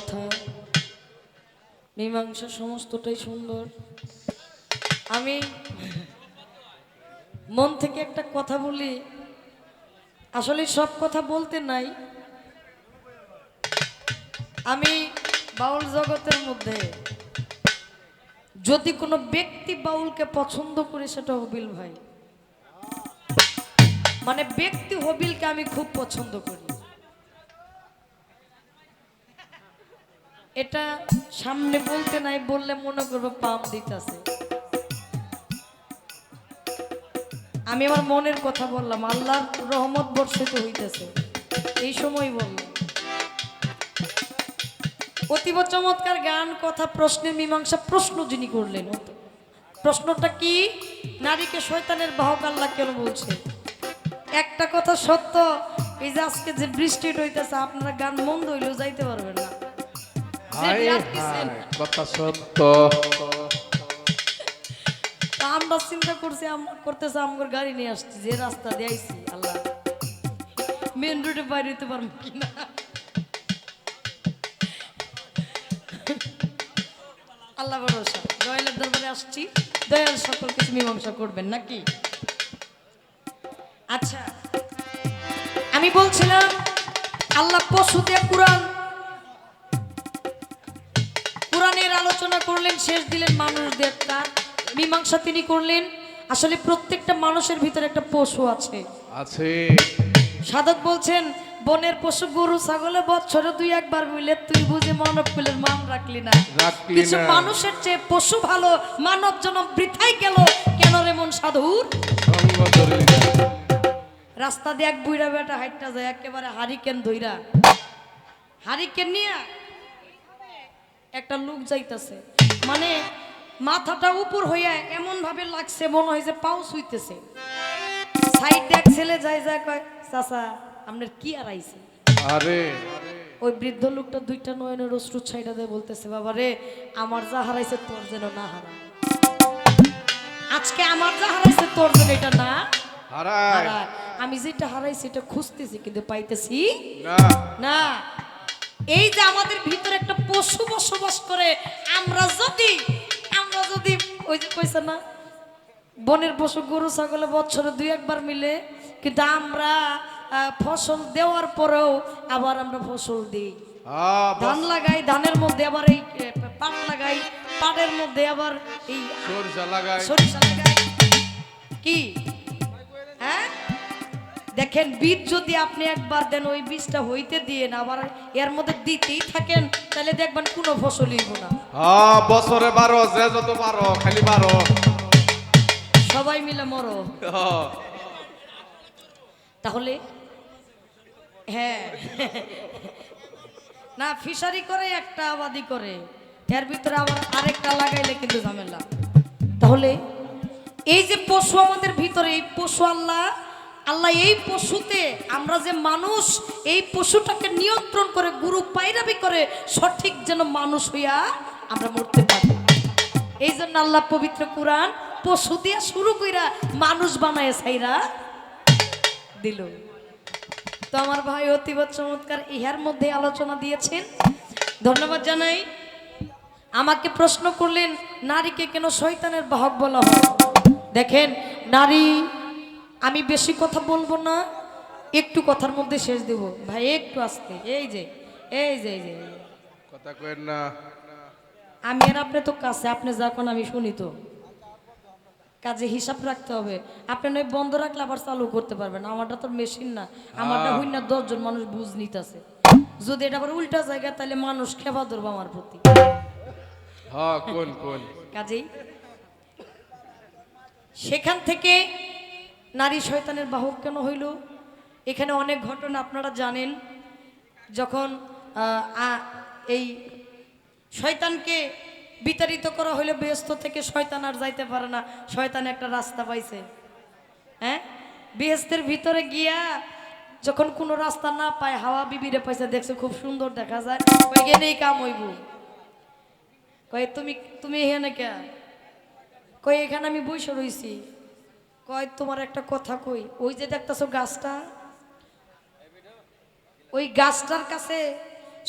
কথা। মীমাংসা সমস্তটাই সুন্দর। আমি মন থেকে একটা কথা বলি। আসলে সব কথা বলতে নাই। আমি বাউল জগতের মধ্যে যদি কোনো ব্যক্তি বাউলকে পছন্দ করে, সেটা হবিল ভাই। মানে ব্যক্তি হবিলকে আমি খুব পছন্দ করি। এটা সামনে বলতে নাই, বললে মনে করব পাম দিতেছে। আমি আমার মনের কথা বললাম, আল্লাহর রহমত বর্ষিত হইতেছে। এই সময় বললাম। অতীব চমৎকার গান কথা, প্রশ্নের মীমাংসা, প্রশ্ন যিনি করলেন। প্রশ্নটা কি? নারীকে শয়তানের বাহক আল্লাহ কেন বলছে? একটা কথা সত্য, এই যে আজকে যে বৃষ্টি হইতেছে, আপনারা গান মন্দ হইলেও যাইতে পারবেন না। কথা সত্য। তা আমরা চিন্তা করছি আম- করতেছে আমার গাড়ি নিয়ে আসছি যে রাস্তা দিয়ে আইছি আল্লাহ। মেন রোডে বাইরে হইতে পারব কিনা আল্লাহ ভরসা। দয়ালের দরবারে আসছি। দয়াল সকল কিছু মীমাংসা করবেন নাকি? আচ্ছা আমি বলছিলাম আল্লাহ পশু দিয়ে কোরআন আলোচনা করলেন শেষ দিলেন মানুষদের তার মীমাংসা তিনি করলেন। আসলে প্রত্যেকটা মানুষের ভিতরে একটা পশু আছে। আছে। সাধক বলছেন বনের পশু গরু ছাগলে বছরে দুই একবার মিলে তুই বুঝে মানব কুলের মান রাখলি না। কিছু। মানুষের চেয়ে পশু ভালো মানব জনম বৃথাই গেল। কেন রে মন সাধুর। রাস্তা দিয়ে এক বুইরা বেটা হাইটটা যায় একেবারে হারিকেন ধইরা। হারিকেন নিয়ে একটা লোক যাইতেছে। মানে মাথাটা উপর হইয়া এমন ভাবে লাগছে মনে হয় যে পাও শুইতেছে সাইড এক ছেলে যায় যায় কয় চাচা আপনার কি আর আইছে আরে। ওই বৃদ্ধ লোকটা দুইটা নয়নের অশ্রু ছাইটা দিয়ে বলতেছে বাবা রে আমার যা হারাইছে তোর যেন না হারা আজকে আমার যা হারাইছে তোর যেন এটা না হারায়। আমি যেটা হারাইছি এটা খুঁজতেছি কিন্তু পাইতেছি না। না। এই যে আমাদের ভিতরে একটা পশু বসবাস করে আমরা যদি আমরা যদি ওই যে কইছে না বনের পশু গরু ছাগলে বছরে দুই একবার মিলে কিন্তু আমরা ফসল দেওয়ার পরেও আবার আমরা ফসল দিই। ধান লাগাই ধানের মধ্যে আবার এই পাট লাগাই পাটের মধ্যে আবার এই সরষা লাগায় সরিষা লাগাই। কি? হ্যাঁ? দেখেন বীজ যদি আপনি একবার দেন ওই বীজটা হইতে দিয়ে না আবার এর মধ্যে দিতেই থাকেন তাহলে দেখবেন কোনো ফসলই হইব না। হ্যাঁ বছরে বারো যে যত বারো খালি বারো। সবাই মিলে মরো। হ্যাঁ। তাহলে হ্যাঁ। না ফিশারি করে একটা আবাদি করে। এর ভিতরে আবার আরেকটা লাগাইলে কিন্তু ঝামেলা। তাহলে এই যে পশু আমাদের ভিতরে এই পশু আল্লাহ আল্লাহ এই পশুতে আমরা যে মানুষ, এই পশুটাকে নিয়ন্ত্রণ করে, গুরু পাইরাবি করে, সঠিক যেন মানুষ হইয়া আমরা মরতে পারি। এই জন্য আল্লাহ পবিত্র কোরআন পশু দিয়া শুরু কইরা মানুষ বানায় সাইরা দিল। তো আমার ভাই অতীব চমৎকার ইহার মধ্যে আলোচনা দিয়েছেন। ধন্যবাদ জানাই। আমাকে প্রশ্ন করলেন, নারীকে কেন শয়তানের বাহক বলা হয়? দেখেন, নারী আমি বেশি কথা বলব না একটু কথার মধ্যে শেষ দেব। ভাই একটু আসতে। এই যে এই যে এই যে। কথা কেন না। আমি আর আপনি তো কাছে আপনি যখন আমি শুনি তো। কাজে হিসাব রাখতে হবে। আপনি নয় বন্ধ রাখলে আবার চালু করতে পারবেন। আমারটা তো মেশিন না। আমারটা হইন না দশজন মানুষ বুঝ নিতেছে। যদি এটা আবার উল্টা জায়গা তাহলে মানুষ খেবা ধরবো আমার প্রতি। হ্যাঁ কোন কোন? কাজেই। সেখান থেকে নারী শয়তানের বাহক কেন হইল? এখানে অনেক ঘটনা আপনারা জানেন। যখন এই শয়তানকে বিতাড়িত করা হইলে ব্যস্ত থেকে শয়তান আর যাইতে পারে না। শয়তান একটা রাস্তা পাইছে। হ্যাঁ? বেহেস্তের ভিতরে গিয়া যখন কোনো রাস্তা না পায়, হাওয়া বিবিরে পাইছে, দেখছে খুব সুন্দর দেখা যায়। গেলেই কাম হইব। কয়, তুমি তুমি এখানে কে? কই এখানে আমি বসে রইছি। কয় তোমার একটা কথা কই ওই যে দেখতেছো গাছটা? ওই গাছটার কাছে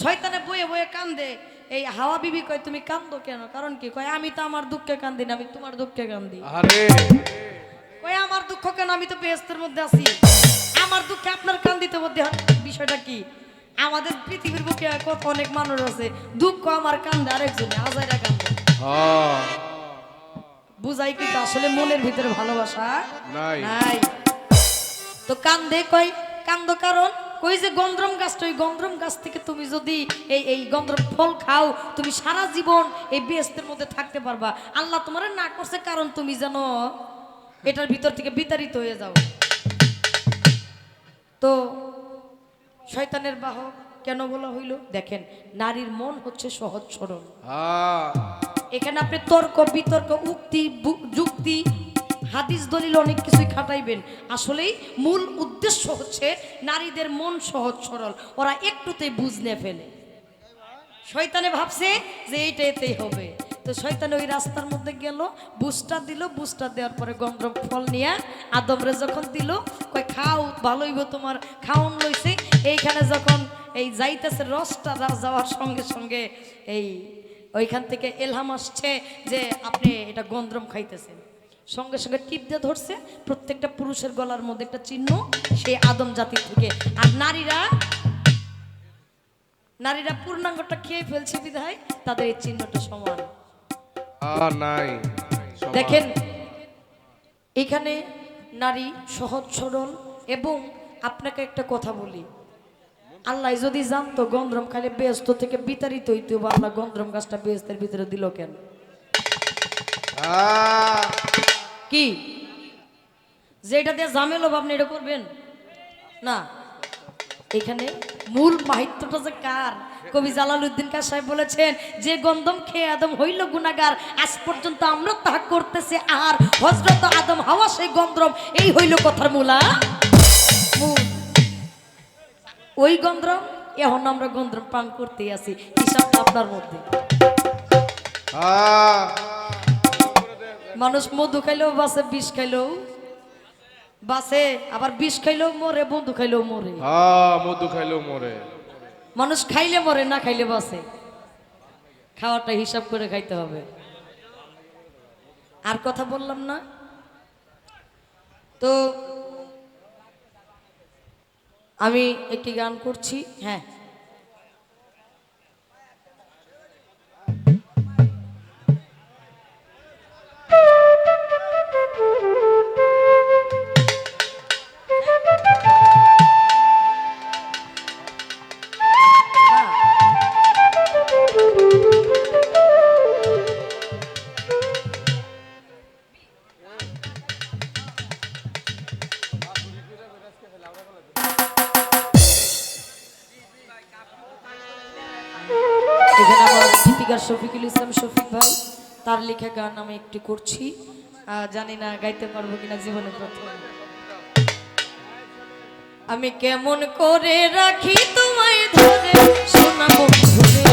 শয়তানে বয়ে বয়ে কান্দে এই হাওয়া বিবি কয় তুমি কান্দো কেন? কারণ কি? কয় আমি তো আমার দুঃখে কান্দি না আমি তোমার দুঃখে কান্দি। আরে। কয় আমার দুঃখ কেন? আমি তো বেহেস্তের মধ্যে আছি। আমার দুঃখে আপনার কান্দিতে মধ্যে হয়। বিষয়টা কি? আমাদের পৃথিবীর বুকে অনেক মানুষ আছে দুঃখ আমার কান্দে আরেকজনে আজাইরা কান্দে। হ্যাঁ। বুঝাই কিন্তু আসলে মনের ভিতরে ভালোবাসা? নাই। তো কান্দে কয় কান্দ কারণ? কই যে গন্দ্রম গাছটা ওই গন্দ্রম গাছ থেকে তুমি যদি এই এই গন্দ্রম ফল খাও তুমি সারা জীবন এই বেস্তের মধ্যে থাকতে পারবা। আল্লাহ তোমার না করছে কারণ তুমি যেন এটার ভিতর থেকে বিতাড়িত হয়ে যাও। তো শয়তানের বাহক কেন বলা হইল? দেখেন নারীর মন হচ্ছে সহজ সরল। হ্যাঁ। এখানে আপনি তর্ক, বিতর্ক, উক্তি যুক্তি, হাদিস, দলিল অনেক কিছুই খাটাইবেন। আসলেই মূল উদ্দেশ্য হচ্ছে নারীদের মন সহজ, সরল। ওরা একটুতেই বুঝনে ফেলে। শয়তানে ভাবছে যে এইটা এতেই হবে। তো শয়তানে ওই রাস্তার মধ্যে গেল বুস্টার দিল বুস্টার দেওয়ার পরে গন্ধম ফল নিয়ে আদমরে যখন দিল, কয়, খাও ভালোইব তোমার, খাওন লইছে। এইখানে যখন এই যাইতেছে রসটা যাওয়ার সঙ্গে সঙ্গে এই ওইখান থেকে এলহাম আসছে যে আপনি এটা গন্দ্রম খাইতেছেন। সঙ্গে সঙ্গে টিপ দিয়ে ধরছে প্রত্যেকটা পুরুষের গলার মধ্যে একটা চিহ্ন সেই আদম জাতির থেকে। আর নারীরা নারীরা পূর্ণাঙ্গটা খেয়ে ফেলছে বিধায় তাদের এই চিহ্নটা সমান। নাই। দেখেন এখানে নারী সহজ সরল এবং আপনাকে একটা কথা বলি। আল্লাহ যদি জানতো গন্দ্রম খালি ব্যস্ত থেকে বিতাড়িত হইতো আল্লাহ গন্দ্রম গাছটা বেস্তের ভিতরে দিল কেন? কি? যেটা দিয়ে জামেল হবে আপনি এটা করবেন? না। এখানে মূল মাহিত্যটা যে কার? কবি জালালউদ্দিন কার সাহেব বলেছেন যে গন্ধম খেয়ে আদম হইল গুনাগার আজ পর্যন্ত আমরা তাহা করতেছে আর হজরত আদম হাওয়া সেই গন্দ্রম এই হইল কথার মূল ওই গন্দ্রম এখন আমরা গন্দ্রম পান করতেই আছি হিসাবটা আপনার মধ্যে। মানুষ মধু খাইলেও বাসে বিষ খাইলেও বাসে আবার বিষ খাইলেও মরে মধু খাইলেও মরে। মধু খাইলেও মরে। মানুষ খাইলে মরে না খাইলে বাসে খাওয়াটা হিসাব করে খাইতে হবে। আর কথা বললাম না। তো আমি একটি গান করছি হ্যাঁ। আমি একটি করছি জানি না গাইতে পারব কিনা জীবনে প্রথম। আমি কেমন করে রাখি তোমায় ধরে, শোনাবো ঘুরে